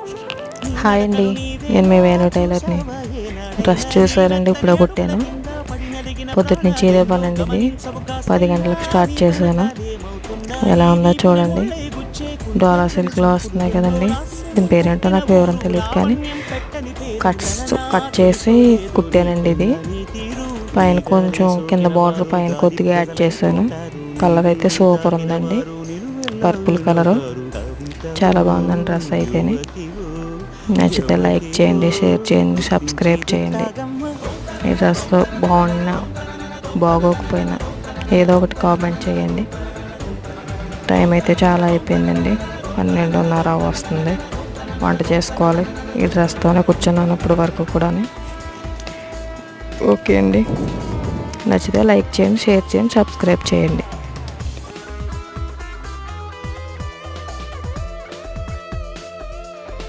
Hi అండి నేను మీ Venu టైలర్ని. Dress చూసారండి ఇప్పుడే కుట్టాను. పొద్దుటి నుంచి ఇదే పని అండి ఇది. పది గంటలకు స్టార్ట్ చేశాను. ఎలా ఉందో చూడండి. డోలా సిల్క్లో వస్తున్నాయి కదండి. దీని పేరేంటో నాకు వివరం తెలియదు కానీ కట్స్ కట్ చేసి కుట్టానండి ఇది. పైన కొంచెం కింద బార్డర్ పైన కొద్దిగా యాడ్ చేశాను. కలర్ అయితే సూపర్ ఉందండి. Purple colour. చాలా బాగుందండి డ్రెస్ అయితేనే. నచ్చితే లైక్ చేయండి షేర్ చేయండి సబ్స్క్రైబ్ చేయండి. ఈ డ్రెస్లో బాగున్నా బాగోకపోయినా ఏదో ఒకటి కామెంట్ చేయండి. టైం అయితే చాలా అయిపోయిందండి. పన్నెండున్నర వస్తుంది. వంట చేసుకోవాలి. ఈ డ్రెస్తోనే కూర్చున్నాను ఇప్పుడు వరకు కూడా ఓకే అండి. నచ్చితే లైక్ చేయండి షేర్ చేయండి సబ్స్క్రైబ్ చేయండి.